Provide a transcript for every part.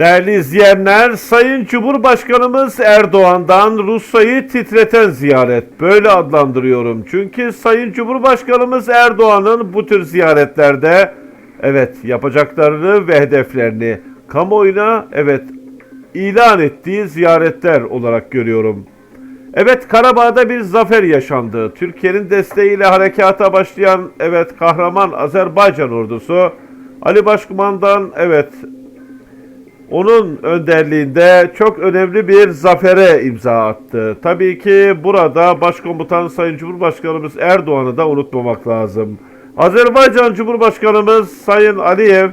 Değerli izleyenler, Sayın Cumhurbaşkanımız Erdoğan'dan Rusya'yı titreten ziyaret. Böyle adlandırıyorum. Çünkü Sayın Cumhurbaşkanımız Erdoğan'ın bu tür ziyaretlerde evet yapacaklarını ve hedeflerini kamuoyuna evet ilan ettiği ziyaretler olarak görüyorum. Evet Karabağ'da bir zafer yaşandı. Türkiye'nin desteğiyle harekata başlayan evet kahraman Azerbaycan ordusu Ali Başkumandan evet onun önderliğinde çok önemli bir zafere imza attı. Tabii ki burada Başkomutan Sayın Cumhurbaşkanımız Erdoğan'ı da unutmamak lazım. Azerbaycan Cumhurbaşkanımız Sayın Aliyev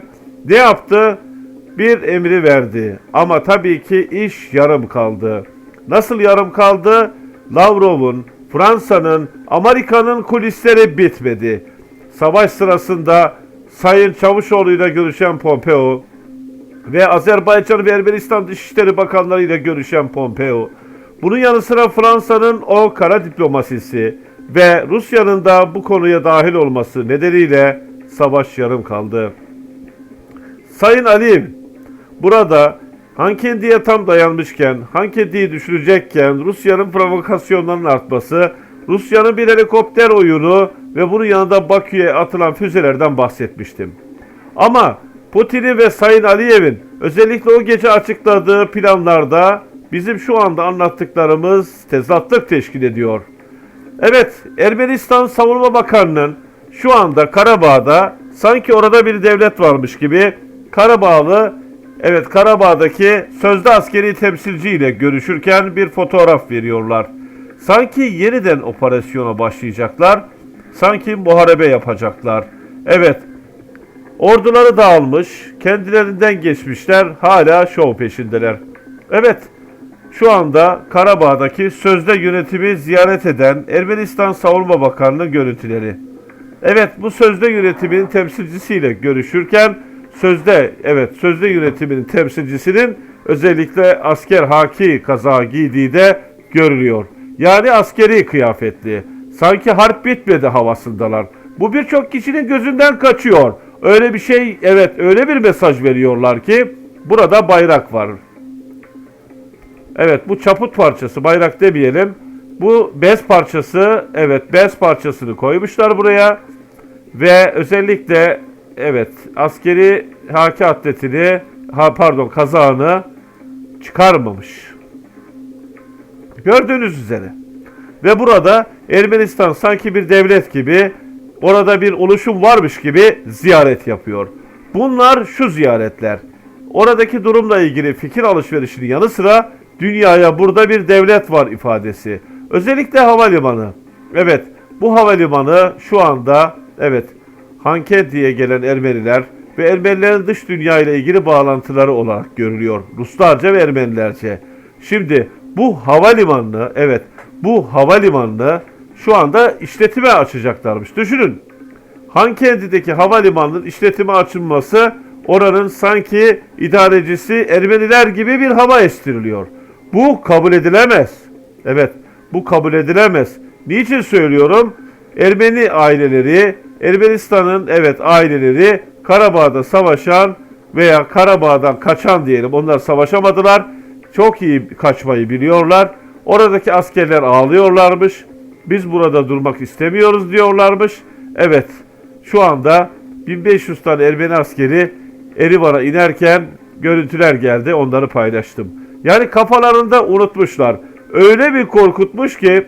ne yaptı? Bir emri verdi. Ama tabii ki iş yarım kaldı. Nasıl yarım kaldı? Lavrov'un, Fransa'nın, Amerika'nın kulisleri bitmedi. Savaş sırasında Sayın Çavuşoğlu ile görüşen Pompeo, ve Azerbaycan ve Ermenistan Dışişleri Bakanları ile görüşen Pompeo, bunun yanı sıra Fransa'nın o kara diplomasisi ve Rusya'nın da bu konuya dahil olması nedeniyle savaş yarım kaldı. Sayın Aliyev, burada Hankendi'ye tam dayanmışken, Hankendi'yi düşürecekken Rusya'nın provokasyonlarının artması, Rusya'nın bir helikopter oyunu ve bunun yanında Bakü'ye atılan füzelerden bahsetmiştim. Ama Putin'in ve Sayın Aliyev'in özellikle o gece açıkladığı planlarda bizim şu anda anlattıklarımız tezatlık teşkil ediyor. Evet, Ermenistan Savunma Bakanı'nın şu anda Karabağ'da sanki orada bir devlet varmış gibi Karabağlı, evet Karabağ'daki sözde askeri temsilciyle görüşürken bir fotoğraf veriyorlar. Sanki yeniden operasyona başlayacaklar, sanki muharebe yapacaklar. Evet, Orduları dağılmış, kendilerinden geçmişler, hala şov peşindeler. Evet, şu anda Karabağ'daki sözde yönetimi ziyaret eden Ermenistan Savunma Bakanlığı görüntüleri. Evet, bu sözde yönetimin temsilcisiyle görüşürken sözde, evet sözde yönetimin temsilcisinin özellikle asker haki kazağı giydiği de görülüyor. Yani askeri kıyafetli. Sanki harp bitmedi havasındalar. Bu birçok kişinin gözünden kaçıyor. Öyle bir şey, evet öyle bir mesaj veriyorlar ki burada bayrak var. Evet bu çaput parçası, bayrak demeyelim. Bu bez parçası, evet bez parçasını koymuşlar buraya. Ve özellikle evet askeri haki atletini, ha pardon kazağını çıkarmamış. Gördüğünüz üzere. Ve burada Ermenistan sanki bir devlet gibi orada bir oluşum varmış gibi ziyaret yapıyor. Bunlar şu ziyaretler. Oradaki durumla ilgili fikir alışverişinin yanı sıra dünyaya burada bir devlet var ifadesi. Özellikle havalimanı. Evet bu havalimanı şu anda evet Hankenti'ye gelen Ermeniler ve Ermenilerin dış dünya ile ilgili bağlantıları olarak görülüyor. Ruslarca ve Ermenilerce. Şimdi bu havalimanını evet bu havalimanını şu anda işletime açacaklarmış. Düşünün. Hankendi'deki havalimanının işletime açılması oranın sanki idarecisi Ermeniler gibi bir hava estiriliyor. Bu kabul edilemez. Evet, bu kabul edilemez. Niçin söylüyorum? Ermeni aileleri, Ermenistan'ın evet aileleri Karabağ'da savaşan veya Karabağ'dan kaçan diyelim. Onlar savaşamadılar. Çok iyi kaçmayı biliyorlar. Oradaki askerler ağlıyorlarmış. Biz burada durmak istemiyoruz diyorlarmış. Evet şu anda 1500 tane Ermeni askeri Erivan'a inerken görüntüler geldi onları paylaştım. Yani kafalarında unutmuşlar. Öyle bir korkutmuş ki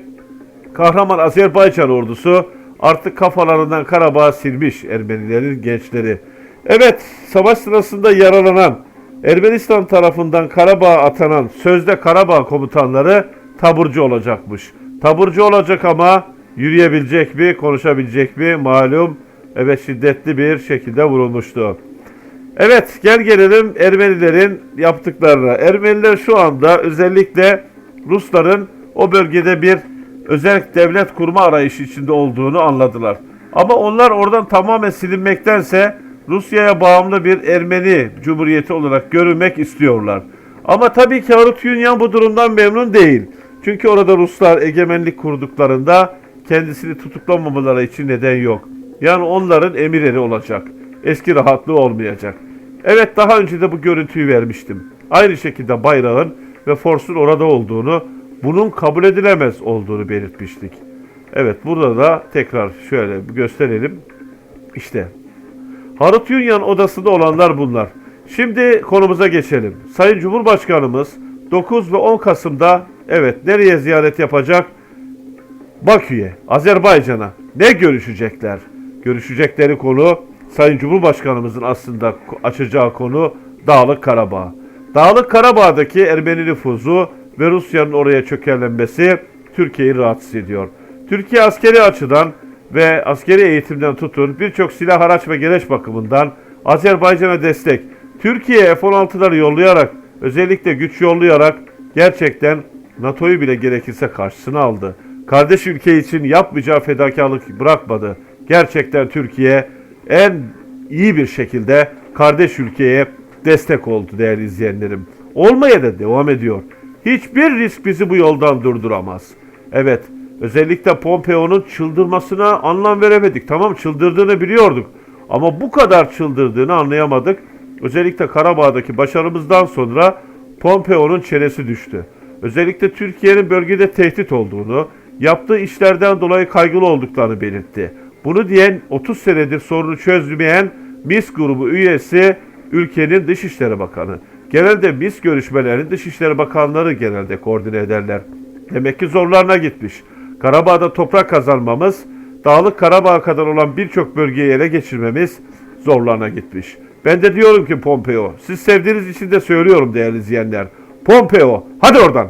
kahraman Azerbaycan ordusu artık kafalarından Karabağ silmiş Ermenilerin gençleri. Evet savaş sırasında yaralanan Ermenistan tarafından Karabağ atanan sözde Karabağ komutanları taburcu olacakmış. Taburcu olacak ama yürüyebilecek mi, konuşabilecek mi malum evet şiddetli bir şekilde vurulmuştu. Evet gel gelelim Ermenilerin yaptıklarına. Ermeniler şu anda özellikle Rusların o bölgede bir özel devlet kurma arayışı içinde olduğunu anladılar. Ama onlar oradan tamamen silinmektense Rusya'ya bağımlı bir Ermeni cumhuriyeti olarak görünmek istiyorlar. Ama tabii ki Harut Yunyan bu durumdan memnun değil. Çünkü orada Ruslar egemenlik kurduklarında kendisini tutuklamamaları için neden yok. Yani onların emirleri olacak. Eski rahatlığı olmayacak. Evet daha önce de bu görüntüyü vermiştim. Aynı şekilde bayrağın ve Fors'un orada olduğunu, bunun kabul edilemez olduğunu belirtmiştik. Evet burada da tekrar şöyle gösterelim. İşte Harut Yunyan odasında olanlar bunlar. Şimdi konumuza geçelim. Sayın Cumhurbaşkanımız 9 ve 10 Kasım'da evet nereye ziyaret yapacak? Bakü'ye, Azerbaycan'a ne görüşecekler? Görüşecekleri konu Sayın Cumhurbaşkanımızın aslında açacağı konu Dağlık Karabağ. Dağlık Karabağ'daki Ermeni nüfuzu ve Rusya'nın oraya çökerlenmesi Türkiye'yi rahatsız ediyor. Türkiye askeri açıdan ve askeri eğitimden tutun birçok silah araç ve gereç bakımından Azerbaycan'a destek, Türkiye F-16'ları yollayarak özellikle güç yollayarak gerçekten NATO'yu bile gerekirse karşısına aldı. Kardeş ülke için yapmayacağı fedakarlık bırakmadı. Gerçekten Türkiye en iyi bir şekilde kardeş ülkeye destek oldu değerli izleyenlerim. Olmaya da devam ediyor. Hiçbir risk bizi bu yoldan durduramaz. Evet, özellikle Pompeo'nun çıldırmasına anlam veremedik. Tamam çıldırdığını biliyorduk. Ama bu kadar çıldırdığını anlayamadık. Özellikle Karabağ'daki başarımızdan sonra Pompeo'nun çenesi düştü. Özellikle Türkiye'nin bölgede tehdit olduğunu, yaptığı işlerden dolayı kaygılı olduklarını belirtti. Bunu diyen 30 senedir sorunu çözmeyen MIS grubu üyesi ülkenin Dışişleri Bakanı. Genelde MIS görüşmelerini Dışişleri Bakanları genelde koordine ederler. Demek ki zorlarına gitmiş. Karabağ'da toprak kazanmamız, Dağlık Karabağ kadar olan birçok bölgeyi ele geçirmemiz zorlarına gitmiş. Ben de diyorum ki Pompeo, siz sevdiğiniz için de söylüyorum değerli izleyenler. Pompeo, hadi oradan.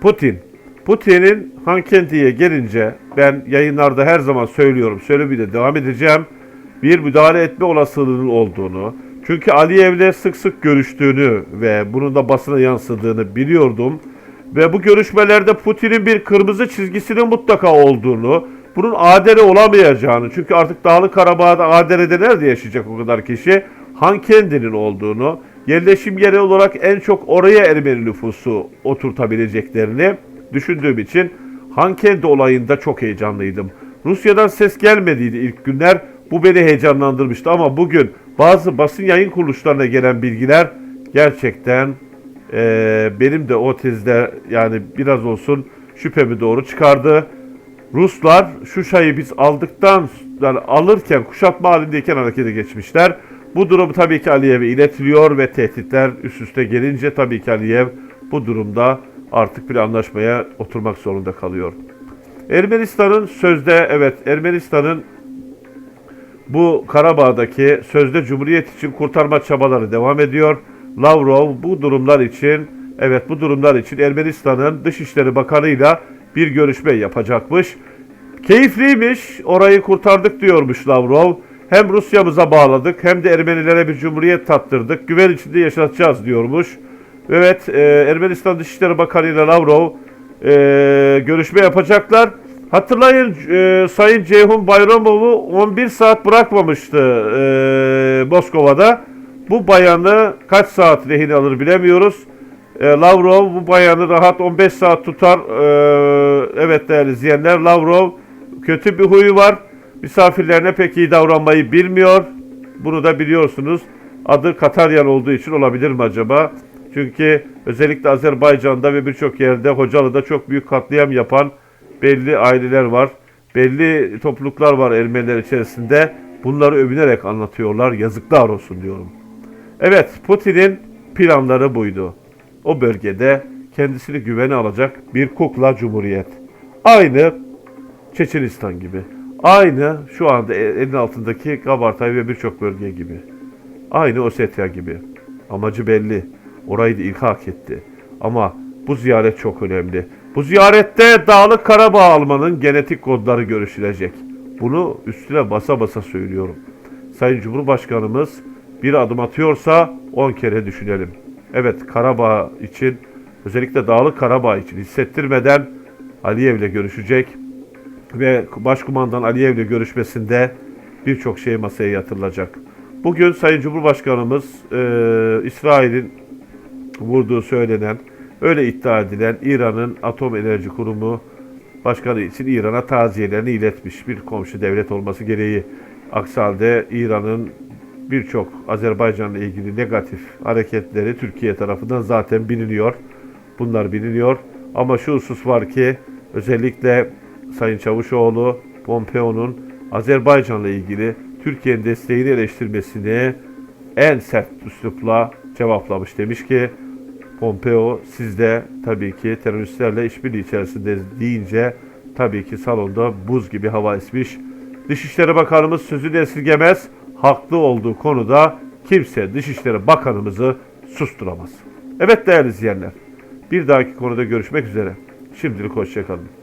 Putin. Putin'in Hankendi'ye gelince ben yayınlarda her zaman söylüyorum, söylemeye de devam edeceğim. Bir müdahale etme olasılığının olduğunu, çünkü Aliyev'le sık sık görüştüğünü ve bunun da basına yansıdığını biliyordum. Ve bu görüşmelerde Putin'in bir kırmızı çizgisinin mutlaka olduğunu, bunun adere olamayacağını, çünkü artık Dağlı Karabağ'da aderede nerede yaşayacak o kadar kişi, Hankendi'nin olduğunu, yerleşim yeri olarak en çok oraya Ermeni nüfusu oturtabileceklerini düşündüğüm için Hankendi olayında çok heyecanlıydım. Rusya'dan ses gelmediydi ilk günler. Bu beni heyecanlandırmıştı ama bugün bazı basın yayın kuruluşlarına gelen bilgiler gerçekten eee, benim de o tezde yani biraz olsun şüphemi doğru çıkardı. Ruslar şu şayı biz aldıktan yani alırken kuşatma halindeyken harekete geçmişler. Bu durum tabii ki Aliyev'e iletiliyor ve tehditler üst üste gelince tabii ki Aliyev bu durumda artık bir anlaşmaya oturmak zorunda kalıyor. Ermenistan'ın sözde evet Ermenistan'ın bu Karabağ'daki sözde Cumhuriyet için kurtarma çabaları devam ediyor. Lavrov bu durumlar için evet bu durumlar için Ermenistan'ın Dışişleri Bakanı'yla bir görüşme yapacakmış. Keyifliymiş. Orayı kurtardık diyormuş Lavrov. Hem Rusya'mıza bağladık hem de Ermenilere bir cumhuriyet tattırdık. Güven içinde yaşatacağız diyormuş. Evet e, Ermenistan Dışişleri Bakanı ile Lavrov e, görüşme yapacaklar. Hatırlayın e, Sayın Ceyhun Bayramov'u 11 saat bırakmamıştı e, Moskova'da. Bu bayanı kaç saat rehin alır bilemiyoruz. E, Lavrov bu bayanı rahat 15 saat tutar. E, evet değerli izleyenler Lavrov kötü bir huyu var. Misafirlerine pek iyi davranmayı bilmiyor. Bunu da biliyorsunuz. Adı Kataryan olduğu için olabilir mi acaba? Çünkü özellikle Azerbaycan'da ve birçok yerde Hocalı'da çok büyük katliam yapan belli aileler var. Belli topluluklar var Ermeniler içerisinde. Bunları övünerek anlatıyorlar. Yazıklar olsun diyorum. Evet, Putin'in planları buydu. O bölgede kendisini güvene alacak bir kukla cumhuriyet. Aynı Çeçenistan gibi. Aynı şu anda e, elin altındaki Kabartay ve birçok bölge gibi. Aynı Ossetya gibi. Amacı belli. Orayı da ilhak etti. Ama bu ziyaret çok önemli. Bu ziyarette Dağlık Karabağ almanın genetik kodları görüşülecek. Bunu üstüne basa basa söylüyorum. Sayın Cumhurbaşkanımız bir adım atıyorsa 10 kere düşünelim. Evet Karabağ için özellikle Dağlık Karabağ için hissettirmeden Aliyev'le görüşecek ve Başkumandan Aliyev'le görüşmesinde birçok şey masaya yatırılacak. Bugün Sayın Cumhurbaşkanımız e, İsrail'in vurduğu söylenen, öyle iddia edilen İran'ın Atom Enerji Kurumu Başkanı için İran'a taziyelerini iletmiş bir komşu devlet olması gereği. Aksi halde İran'ın birçok Azerbaycan'la ilgili negatif hareketleri Türkiye tarafından zaten biliniyor. Bunlar biliniyor. Ama şu husus var ki özellikle Sayın Çavuşoğlu, Pompeo'nun Azerbaycan'la ilgili Türkiye'nin desteğini eleştirmesini en sert üslupla cevaplamış. Demiş ki Pompeo siz de tabii ki teröristlerle işbirliği içerisinde deyince tabii ki salonda buz gibi hava esmiş. Dışişleri Bakanımız sözünü esirgemez. Haklı olduğu konuda kimse Dışişleri Bakanımızı susturamaz. Evet değerli izleyenler. Bir dahaki konuda görüşmek üzere. Şimdilik hoşçakalın.